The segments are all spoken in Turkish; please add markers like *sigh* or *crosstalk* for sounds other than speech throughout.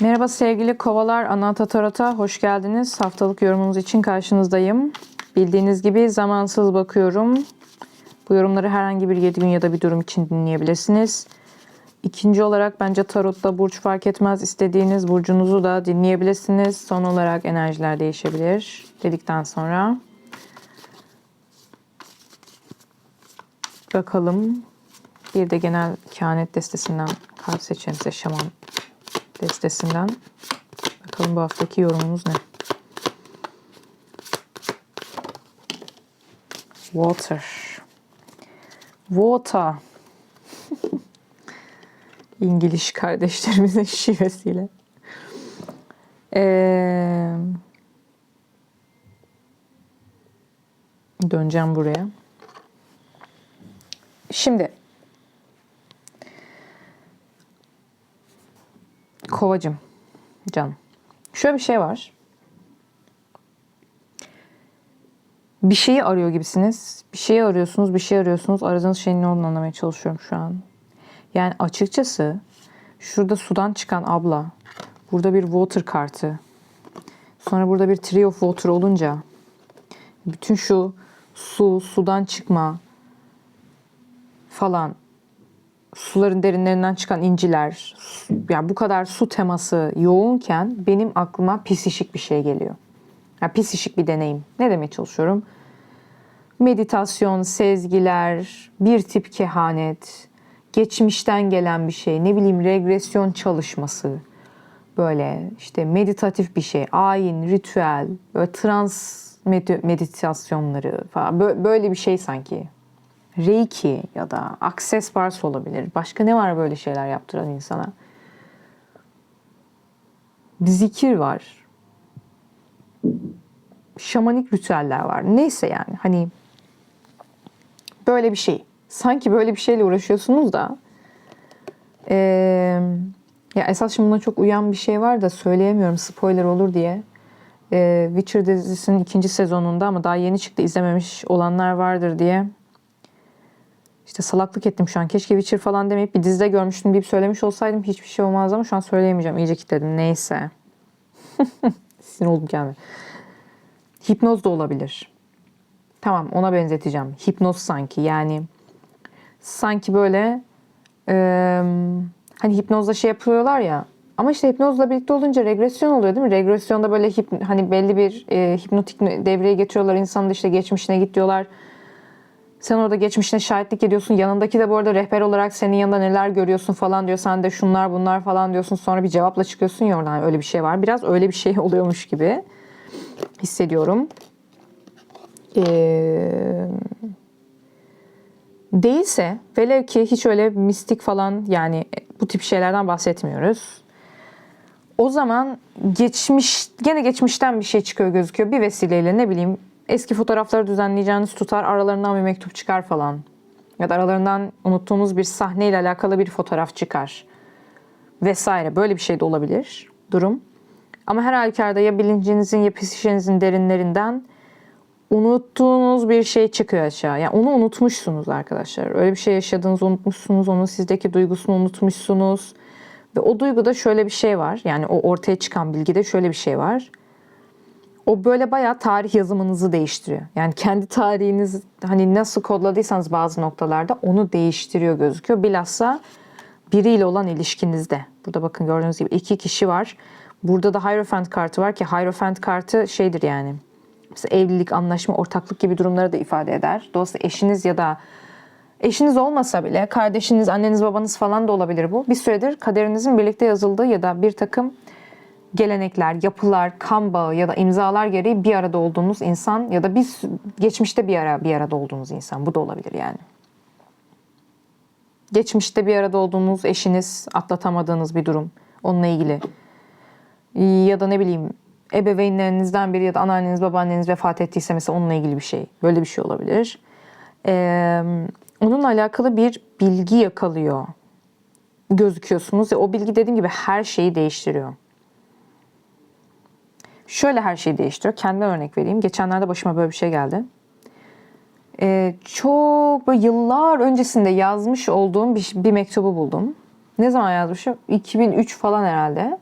Merhaba sevgili kovalar, Anahta Tarot'a hoş geldiniz. Haftalık yorumunuz için karşınızdayım. Bildiğiniz gibi zamansız bakıyorum. Bu yorumları herhangi bir 7 gün ya da bir durum için dinleyebilirsiniz. İkinci olarak bence tarotta burç fark etmez. İstediğiniz burcunuzu da dinleyebilirsiniz. Son olarak enerjiler değişebilir dedikten sonra. Bakalım. Bir de genel kehanet destesinden kart seçelim size şaman destesinden. Bakalım bu haftaki yorumunuz ne? Water. Water. *laughs* İngiliz kardeşlerimizin *laughs* şivesiyle. Ee, döneceğim buraya. Şimdi Kovacım. Canım. Şöyle bir şey var. Bir şeyi arıyor gibisiniz. Bir şeyi arıyorsunuz, bir şey arıyorsunuz. Aradığınız şeyin ne olduğunu anlamaya çalışıyorum şu an. Yani açıkçası şurada sudan çıkan abla, burada bir water kartı, sonra burada bir tree of water olunca bütün şu su, sudan çıkma falan suların derinlerinden çıkan inciler, yani bu kadar su teması yoğunken benim aklıma pisişik bir şey geliyor. Yani pisişik bir deneyim. Ne demeye çalışıyorum? Meditasyon, sezgiler, bir tip kehanet, geçmişten gelen bir şey, ne bileyim regresyon çalışması, böyle işte meditatif bir şey, ayin, ritüel, böyle trans med- meditasyonları falan Bö- böyle bir şey sanki. Reiki ya da Access Bars olabilir. Başka ne var böyle şeyler yaptıran insana? Bir zikir var. Şamanik ritüeller var. Neyse yani hani böyle bir şey. Sanki böyle bir şeyle uğraşıyorsunuz da eee, ya esas şimdi buna çok uyan bir şey var da söyleyemiyorum spoiler olur diye. Eee, Witcher dizisinin ikinci sezonunda ama daha yeni çıktı izlememiş olanlar vardır diye işte salaklık ettim şu an. Keşke Witcher falan demeyip bir dizide görmüştüm deyip söylemiş olsaydım hiçbir şey olmaz ama şu an söyleyemeyeceğim. İyice kilitledim. Neyse. *laughs* Sinir oldum kendime. Hipnoz da olabilir. Tamam ona benzeteceğim. Hipnoz sanki yani sanki böyle eee, hani hipnozda şey yapıyorlar ya ama işte hipnozla birlikte olunca regresyon oluyor değil mi? Regresyonda böyle hip, hani belli bir e, hipnotik devreye getiriyorlar insanı işte geçmişine git diyorlar. Sen orada geçmişine şahitlik ediyorsun. Yanındaki de bu arada rehber olarak senin yanında neler görüyorsun falan diyor. Sen de şunlar bunlar falan diyorsun. Sonra bir cevapla çıkıyorsun ya oradan. Öyle bir şey var. Biraz öyle bir şey *laughs* oluyormuş gibi hissediyorum. Ee, değilse velev ki hiç öyle mistik falan yani bu tip şeylerden bahsetmiyoruz. O zaman geçmiş gene geçmişten bir şey çıkıyor gözüküyor. Bir vesileyle ne bileyim eski fotoğrafları düzenleyeceğiniz tutar aralarından bir mektup çıkar falan. Ya da aralarından unuttuğunuz bir sahneyle alakalı bir fotoğraf çıkar. Vesaire böyle bir şey de olabilir durum. Ama her halükarda ya bilincinizin ya psikişinizin derinlerinden unuttuğunuz bir şey çıkıyor aşağı. Yani onu unutmuşsunuz arkadaşlar. Öyle bir şey yaşadığınızı unutmuşsunuz. Onun sizdeki duygusunu unutmuşsunuz. Ve o duyguda şöyle bir şey var. Yani o ortaya çıkan bilgide şöyle bir şey var. O böyle bayağı tarih yazımınızı değiştiriyor. Yani kendi tarihiniz hani nasıl kodladıysanız bazı noktalarda onu değiştiriyor gözüküyor. Bilhassa biriyle olan ilişkinizde. Burada bakın gördüğünüz gibi iki kişi var. Burada da Hierophant kartı var ki Hierophant kartı şeydir yani. Mesela evlilik, anlaşma, ortaklık gibi durumları da ifade eder. Dolayısıyla eşiniz ya da eşiniz olmasa bile kardeşiniz, anneniz, babanız falan da olabilir bu. Bir süredir kaderinizin birlikte yazıldığı ya da bir takım gelenekler, yapılar, kan bağı ya da imzalar gereği bir arada olduğunuz insan ya da biz geçmişte bir ara bir arada olduğunuz insan. Bu da olabilir yani. Geçmişte bir arada olduğunuz eşiniz, atlatamadığınız bir durum. Onunla ilgili. Ya da ne bileyim ebeveynlerinizden biri ya da anneanneniz, babaanneniz vefat ettiyse mesela onunla ilgili bir şey. Böyle bir şey olabilir. Ee, onunla alakalı bir bilgi yakalıyor gözüküyorsunuz. Ve o bilgi dediğim gibi her şeyi değiştiriyor. Şöyle her şeyi değiştiriyor. Kendime örnek vereyim. Geçenlerde başıma böyle bir şey geldi. Ee, çok böyle yıllar öncesinde yazmış olduğum bir, bir mektubu buldum. Ne zaman yazmışım? 2003 falan herhalde.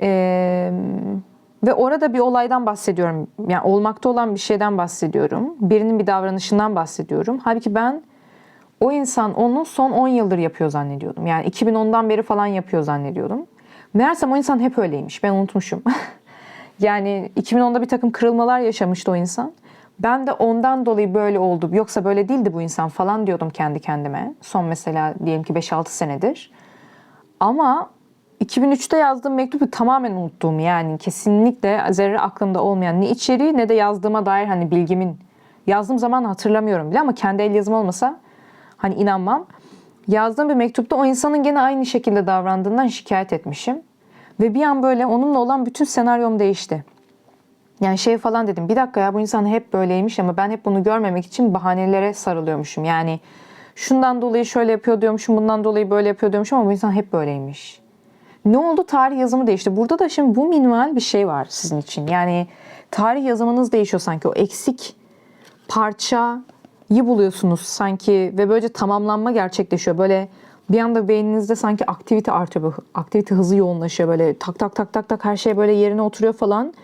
Ee, ve orada bir olaydan bahsediyorum. Yani olmakta olan bir şeyden bahsediyorum. Birinin bir davranışından bahsediyorum. Halbuki ben o insan onu son 10 yıldır yapıyor zannediyordum. Yani 2010'dan beri falan yapıyor zannediyordum. Meğersem o insan hep öyleymiş. Ben unutmuşum. *laughs* yani 2010'da bir takım kırılmalar yaşamıştı o insan. Ben de ondan dolayı böyle oldu. Yoksa böyle değildi bu insan falan diyordum kendi kendime. Son mesela diyelim ki 5-6 senedir. Ama 2003'te yazdığım mektubu tamamen unuttuğum yani kesinlikle zerre aklımda olmayan ne içeriği ne de yazdığıma dair hani bilgimin yazdığım zaman hatırlamıyorum bile ama kendi el yazım olmasa hani inanmam. Yazdığım bir mektupta o insanın gene aynı şekilde davrandığından şikayet etmişim. Ve bir an böyle onunla olan bütün senaryom değişti. Yani şey falan dedim bir dakika ya bu insan hep böyleymiş ama ben hep bunu görmemek için bahanelere sarılıyormuşum. Yani şundan dolayı şöyle yapıyor diyormuşum bundan dolayı böyle yapıyor diyormuşum ama bu insan hep böyleymiş. Ne oldu? Tarih yazımı değişti. Burada da şimdi bu minimal bir şey var sizin için. Yani tarih yazımınız değişiyor sanki. O eksik parçayı buluyorsunuz sanki ve böylece tamamlanma gerçekleşiyor. Böyle bir anda beyninizde sanki aktivite artıyor. Aktivite hızı yoğunlaşıyor. Böyle tak tak tak tak tak her şey böyle yerine oturuyor falan.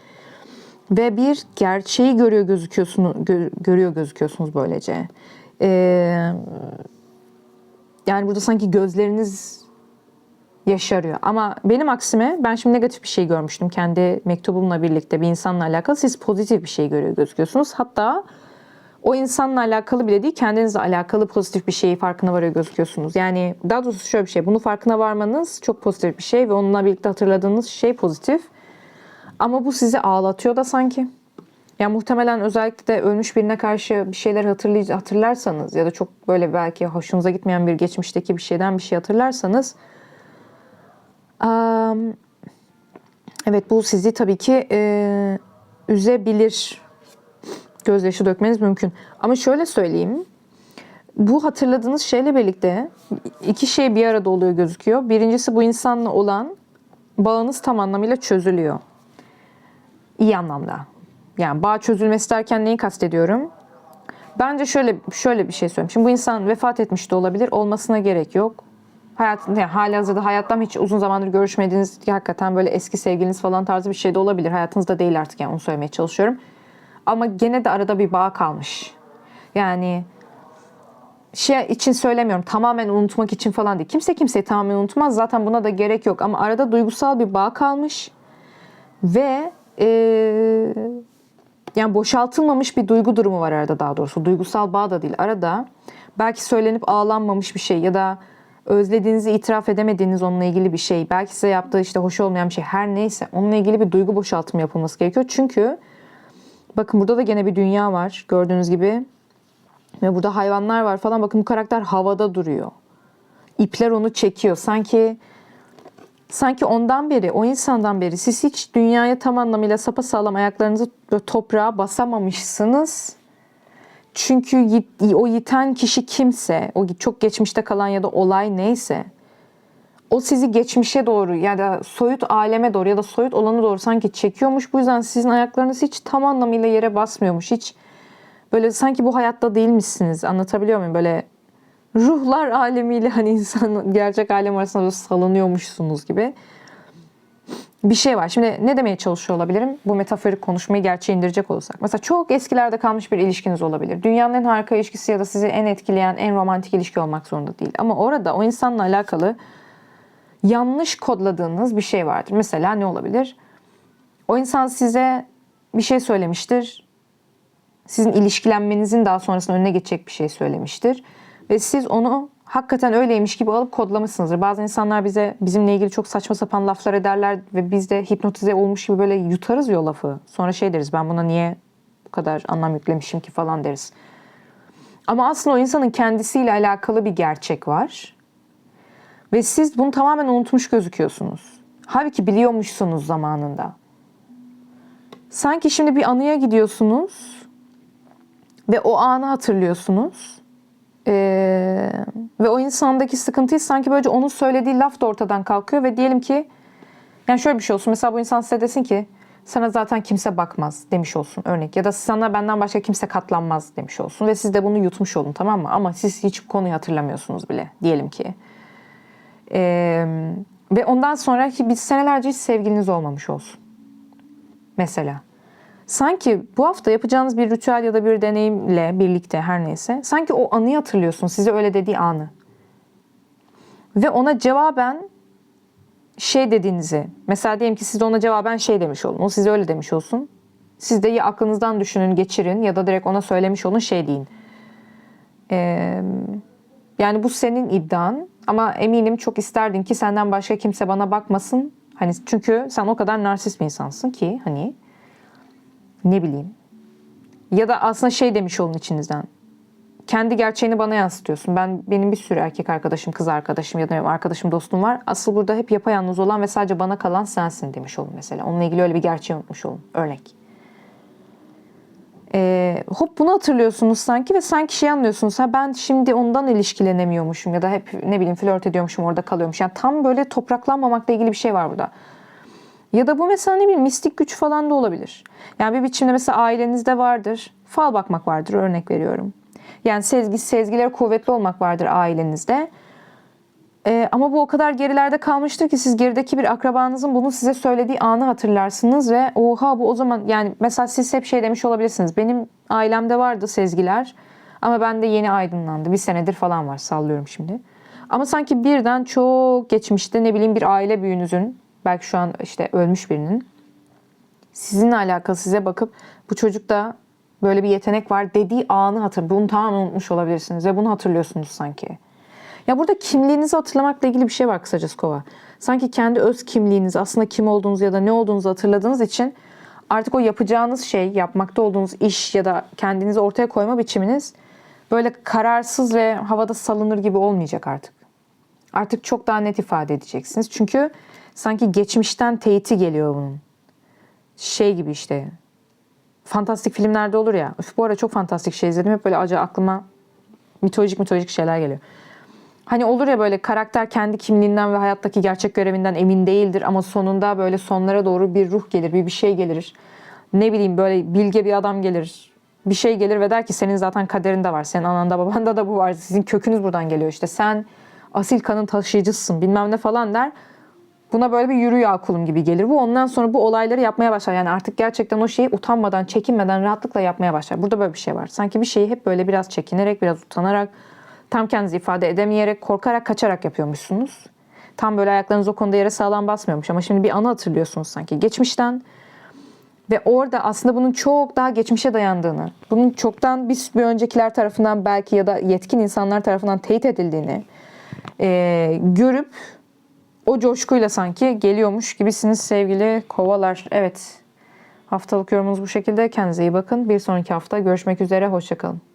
Ve bir gerçeği görüyor gözüküyorsunuz, gö- görüyor gözüküyorsunuz böylece. Ee, yani burada sanki gözleriniz yaşarıyor. Ama benim aksime ben şimdi negatif bir şey görmüştüm kendi mektubumla birlikte bir insanla alakalı. Siz pozitif bir şey görüyor gözüküyorsunuz. Hatta o insanla alakalı bile değil kendinizle alakalı pozitif bir şeyi farkına varıyor gözüküyorsunuz. Yani daha doğrusu şöyle bir şey. Bunu farkına varmanız çok pozitif bir şey ve onunla birlikte hatırladığınız şey pozitif. Ama bu sizi ağlatıyor da sanki. Yani muhtemelen özellikle de ölmüş birine karşı bir şeyler hatırlay- hatırlarsanız ya da çok böyle belki hoşunuza gitmeyen bir geçmişteki bir şeyden bir şey hatırlarsanız Am, Evet bu sizi tabii ki e, üzebilir. Gözyaşı dökmeniz mümkün. Ama şöyle söyleyeyim. Bu hatırladığınız şeyle birlikte iki şey bir arada oluyor gözüküyor. Birincisi bu insanla olan bağınız tam anlamıyla çözülüyor. İyi anlamda. Yani bağ çözülmesi derken neyi kastediyorum? Bence şöyle şöyle bir şey söyleyeyim. Şimdi bu insan vefat etmiş de olabilir. Olmasına gerek yok. Hayatında yani hali hazırda hayattan hiç uzun zamandır görüşmediğiniz hakikaten böyle eski sevgiliniz falan tarzı bir şey de olabilir. Hayatınızda değil artık yani onu söylemeye çalışıyorum. Ama gene de arada bir bağ kalmış. Yani şey için söylemiyorum tamamen unutmak için falan değil. Kimse kimseyi tamamen unutmaz zaten buna da gerek yok. Ama arada duygusal bir bağ kalmış. Ve eee, yani boşaltılmamış bir duygu durumu var arada daha doğrusu. Duygusal bağ da değil. Arada belki söylenip ağlanmamış bir şey ya da özlediğinizi itiraf edemediğiniz onunla ilgili bir şey. Belki size yaptığı işte hoş olmayan bir şey. Her neyse onunla ilgili bir duygu boşaltımı yapılması gerekiyor. Çünkü bakın burada da gene bir dünya var gördüğünüz gibi. Ve burada hayvanlar var falan. Bakın bu karakter havada duruyor. İpler onu çekiyor. Sanki sanki ondan beri, o insandan beri siz hiç dünyaya tam anlamıyla sapasağlam ayaklarınızı toprağa basamamışsınız. Çünkü o yiten kişi kimse, o çok geçmişte kalan ya da olay neyse, o sizi geçmişe doğru ya da soyut aleme doğru ya da soyut olana doğru sanki çekiyormuş. Bu yüzden sizin ayaklarınız hiç tam anlamıyla yere basmıyormuş. Hiç böyle sanki bu hayatta değilmişsiniz. Anlatabiliyor muyum? Böyle ruhlar alemiyle hani insan *laughs* gerçek alem arasında böyle salınıyormuşsunuz gibi bir şey var. Şimdi ne demeye çalışıyor olabilirim? Bu metaforik konuşmayı gerçeğe indirecek olursak. Mesela çok eskilerde kalmış bir ilişkiniz olabilir. Dünyanın en harika ilişkisi ya da sizi en etkileyen, en romantik ilişki olmak zorunda değil. Ama orada o insanla alakalı yanlış kodladığınız bir şey vardır. Mesela ne olabilir? O insan size bir şey söylemiştir. Sizin ilişkilenmenizin daha sonrasında önüne geçecek bir şey söylemiştir. Ve siz onu hakikaten öyleymiş gibi alıp kodlamışsınızdır. Bazı insanlar bize bizimle ilgili çok saçma sapan laflar ederler ve biz de hipnotize olmuş gibi böyle yutarız ya lafı. Sonra şey deriz ben buna niye bu kadar anlam yüklemişim ki falan deriz. Ama aslında o insanın kendisiyle alakalı bir gerçek var. Ve siz bunu tamamen unutmuş gözüküyorsunuz. Halbuki biliyormuşsunuz zamanında. Sanki şimdi bir anıya gidiyorsunuz ve o anı hatırlıyorsunuz. Ee, ve o insandaki sıkıntıyı sanki böylece onun söylediği laf da ortadan kalkıyor ve diyelim ki yani şöyle bir şey olsun. Mesela bu insan size desin ki sana zaten kimse bakmaz demiş olsun örnek. Ya da sana benden başka kimse katlanmaz demiş olsun. Ve siz de bunu yutmuş olun tamam mı? Ama siz hiç konuyu hatırlamıyorsunuz bile diyelim ki. Ee, Ve ondan sonra ki bir senelerce hiç sevgiliniz olmamış olsun. Mesela. Sanki bu hafta yapacağınız bir ritüel ya da bir deneyimle birlikte her neyse sanki o anıyı hatırlıyorsun. Size öyle dediği anı. Ve ona cevaben şey dediğinizi mesela diyelim ki siz de ona cevaben şey demiş olun. O size öyle demiş olsun. Siz de ya aklınızdan düşünün, geçirin ya da direkt ona söylemiş olun şey deyin. Ee, yani bu senin iddian ama eminim çok isterdin ki senden başka kimse bana bakmasın. Hani çünkü sen o kadar narsist bir insansın ki hani ne bileyim. Ya da aslında şey demiş olun içinizden. Kendi gerçeğini bana yansıtıyorsun. Ben benim bir sürü erkek arkadaşım, kız arkadaşım ya da arkadaşım, dostum var. Asıl burada hep yapayalnız olan ve sadece bana kalan sensin demiş olun mesela. Onunla ilgili öyle bir gerçeği unutmuş olun. Örnek. Ee, hop bunu hatırlıyorsunuz sanki ve sanki şey anlıyorsunuz. Ha ben şimdi ondan ilişkilenemiyormuşum ya da hep ne bileyim flört ediyormuşum orada kalıyormuş. Yani tam böyle topraklanmamakla ilgili bir şey var burada. Ya da bu mesela ne bileyim mistik güç falan da olabilir. Yani bir biçimde mesela ailenizde vardır. Fal bakmak vardır örnek veriyorum. Yani sezgi, sezgileri kuvvetli olmak vardır ailenizde. Ee, ama bu o kadar gerilerde kalmıştır ki siz gerideki bir akrabanızın bunu size söylediği anı hatırlarsınız ve oha bu o zaman yani mesela siz hep şey demiş olabilirsiniz. Benim ailemde vardı sezgiler ama bende yeni aydınlandı. Bir senedir falan var sallıyorum şimdi. Ama sanki birden çok geçmişte ne bileyim bir aile büyüğünüzün belki şu an işte ölmüş birinin sizinle alakalı size bakıp bu çocukta böyle bir yetenek var dediği anı hatır. Bunu tamamen unutmuş olabilirsiniz ve bunu hatırlıyorsunuz sanki. Ya burada kimliğinizi hatırlamakla ilgili bir şey var kısacası kova. Sanki kendi öz kimliğinizi aslında kim olduğunuzu ya da ne olduğunuzu hatırladığınız için artık o yapacağınız şey, yapmakta olduğunuz iş ya da kendinizi ortaya koyma biçiminiz böyle kararsız ve havada salınır gibi olmayacak artık. Artık çok daha net ifade edeceksiniz. Çünkü sanki geçmişten teyiti geliyor bunun. Şey gibi işte. Fantastik filmlerde olur ya. Üf, bu ara çok fantastik şey izledim. Hep böyle acı aklıma mitolojik mitolojik şeyler geliyor. Hani olur ya böyle karakter kendi kimliğinden ve hayattaki gerçek görevinden emin değildir ama sonunda böyle sonlara doğru bir ruh gelir, bir bir şey gelir. Ne bileyim böyle bilge bir adam gelir. Bir şey gelir ve der ki senin zaten kaderinde var. Senin ananda babanda da bu var. Sizin kökünüz buradan geliyor işte. Sen asil kanın taşıyıcısın bilmem ne falan der. Buna böyle bir yürü ya kulum gibi gelir. Bu ondan sonra bu olayları yapmaya başlar. Yani artık gerçekten o şeyi utanmadan, çekinmeden rahatlıkla yapmaya başlar. Burada böyle bir şey var. Sanki bir şeyi hep böyle biraz çekinerek, biraz utanarak, tam kendinizi ifade edemeyerek, korkarak, kaçarak yapıyormuşsunuz. Tam böyle ayaklarınız o konuda yere sağlam basmıyormuş ama şimdi bir anı hatırlıyorsunuz sanki geçmişten. Ve orada aslında bunun çok daha geçmişe dayandığını, bunun çoktan bir, bir öncekiler tarafından belki ya da yetkin insanlar tarafından teyit edildiğini e, görüp o coşkuyla sanki geliyormuş gibisiniz sevgili kovalar. Evet haftalık yorumunuz bu şekilde. Kendinize iyi bakın. Bir sonraki hafta görüşmek üzere. Hoşçakalın.